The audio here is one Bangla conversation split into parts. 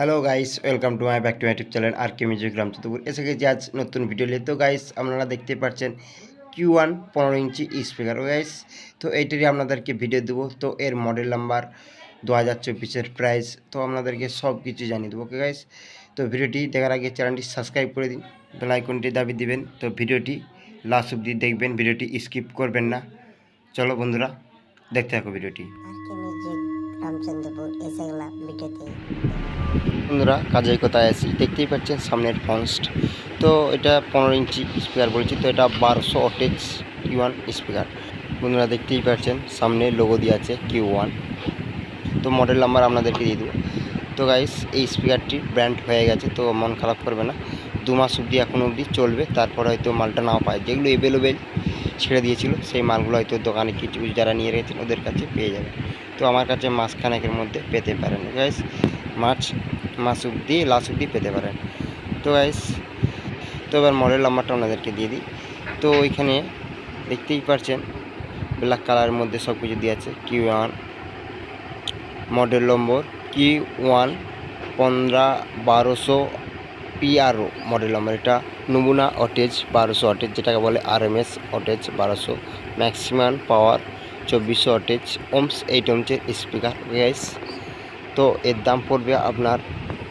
Hello guys welcome to my back to my channel R K music গ্রাম চতুপুর এসে গেছি আজ নতুন ভিডিও নিয়ে। তো গাইস আপনারা দেখতে পাচ্ছেন কিউ ওয়ান পনেরো ইঞ্চি স্পিকার ও গাইস তো, এইটারই আপনাদেরকে ভিডিও দেবো। তো, এর মডেল নাম্বার দু হাজার চব্বিশের প্রাইস তো, আপনাদেরকে সব কিছু জানিয়ে দেবো ওকে গাইস তো ভিডিওটি দেখার আগে চ্যানেলটি সাবস্ক্রাইব করে দিন। বেল আইকনটি দাবি দিবেন। তো ভিডিওটি লাস্ট অব্দি দেখবেন। ভিডিওটি স্কিপ করবেন না। চলো, বন্ধুরা, দেখতে থাকো ভিডিওটি আরকে মিউজিক রামচন্দ্রপুর এসে গেলাম ভিডিওতে বন্ধুরা, কাজের কোথায় আছি? দেখতেই পাচ্ছেন সামনের ফন্স্ট তো এটা পনেরো ইঞ্চি স্পিকার বলছি, তো এটা বারোশো অটেজ কিউ ওয়ান স্পিকার বন্ধুরা, দেখতেই পাচ্ছেন সামনে লোগো দিয়ে আছে কিউ ওয়ান তো মডেল নাম্বার আপনাদেরকে দিয়ে দেবো। তো গাইস এই স্পিকারটি ব্র্যান্ড হয়ে গেছে, তো মন খারাপ করবে না। দু মাস অবধি এখনও অবধি চলবে, তারপর হয়তো মালটা নাও পায়। যেগুলো এভেলেবেল ছেড়ে দিয়েছিল, সেই মালগুলো হয়তো দোকানে কিছু কিছু যারা নিয়ে রেখেছেন, ওদের কাছে পেয়ে যাবে। তো আমার কাছে মাসখানেকের মধ্যে পেতে পারেন। গাইস মার্চ মাস অবধি লাস্ট অবধি পেতে পারেন। তো গাইস তো এবার মডেল নাম্বারটা আপনাদেরকে দিয়ে দিই। তো ওইখানে দেখতেই পারছেন ব্ল্যাক কালারের মধ্যে সব কিছু দিয়ে আছে। কিউ ওয়ান মডেল নম্বর কি ওয়ান পনেরো বারোশো পিআরও মডেল নম্বর এটা নমুনা অটেজ বারোশো অটেজ, যেটাকে বলে আরএমএস অটেজ বারোশো। ম্যাক্সিমাম পাওয়ার চব্বিশশো অটেজ ওমস এইট ওমসের স্পিকার গাইস তো এর দাম পড়বে আপনার,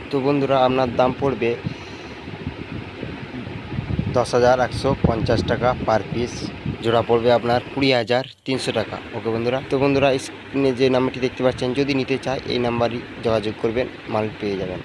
তো বন্ধুরা আপনার দাম পড়বে দশ হাজার একশো পঞ্চাশ টাকা পার পিস জোড়া পড়বে আপনার কুড়ি হাজার তিনশো টাকা। ওকে বন্ধুরা? তো বন্ধুরা স্ক্রিনে যে নাম্বারটি দেখতে পাচ্ছেন, যদি নিতে চায়, এই নাম্বারই যোগাযোগ করবেন, মাল পেয়ে যাবেন।